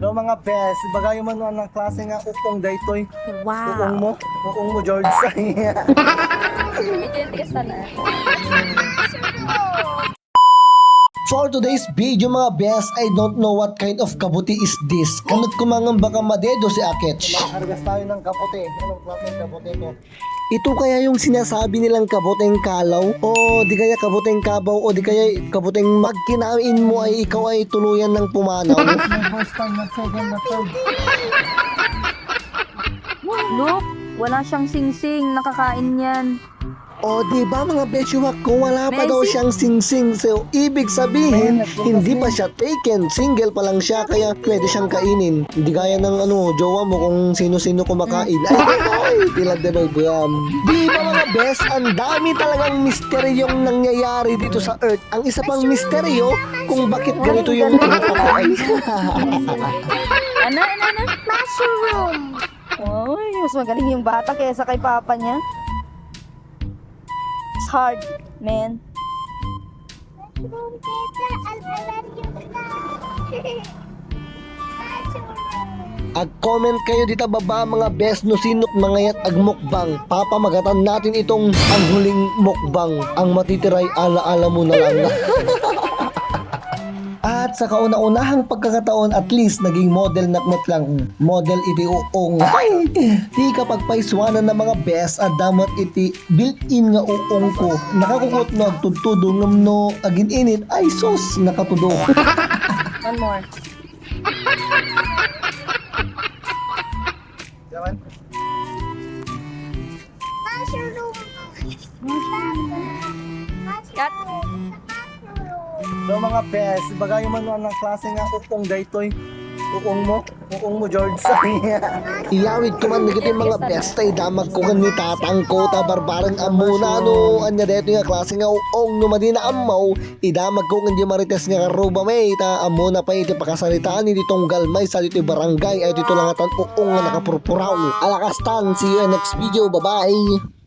No mga best, bagay man ang klase nga upong daytoy. Upong Wow. mo, upong mo George. Itiis na. For today's video mga best, I don't know what kind of kabuti is this. Kanot kumangang baka madedo si Akech. Hargas tayo ng kapote. Anong klase ng kapote ko? Ito kaya yung sinasabi nilang kabuteng kalaw? O di kaya kabuteng kabaw? O di kaya kabuteng magkinain mo ay ikaw ay tuluyan ng pumanaw? First time, na second, na third. Look, wala siyang sing-sing. Nakakain yan. O di ba mga besyuhak ko wala pa May daw sing- siyang sing-sing. So ibig sabihin, May hindi pa siya taken. Single pa lang siya kaya pwede siyang kainin. Hindi gaya ng ano, jowa mo kung sino-sino kumakain. Ay, ay, tila dinogram. Di ba mga best, ang dami talagang misteryong nangyayari dito sa Earth. Ang isa pang misteryo kung bakit ganito yung tropa ko ay. Ano, ano, ano? Mushroom. Ay, mas magaling yung bata kaysa kay papa niya. Hard, man. Ag-comment kayo dito baba mga best no sinot mga yat agmukbang. Papamagatan natin itong ang huling mukbang. Ang matitiray ala-ala mo na lang. At sa kauna-unahang pagkakataon at least naging model na met lang. Model iti uong. Ay, di kapag paiswanan ng mga best at damat iti built-in nga uong ko. Nakakukot no agtudtudo ngam no agin init ay sus nakatudo. One more. Yaman? Cut. No mga best, bagay man ang klase nga upong daytoy. Upong mo, upong mo George. Iyawid ko man nagiti mga best ay damag ko kan ni tatang ko ta barbarang amuna no. Anya deto nga klase nga uong no madina amaw idamag ko kan di marites nga karuba may ta amuna pa iti pakasalitaan ni ditong galmay sa dito barangay ay dito lang atan uong nga nakapurpuraw. Alakastan see you in next video bye bye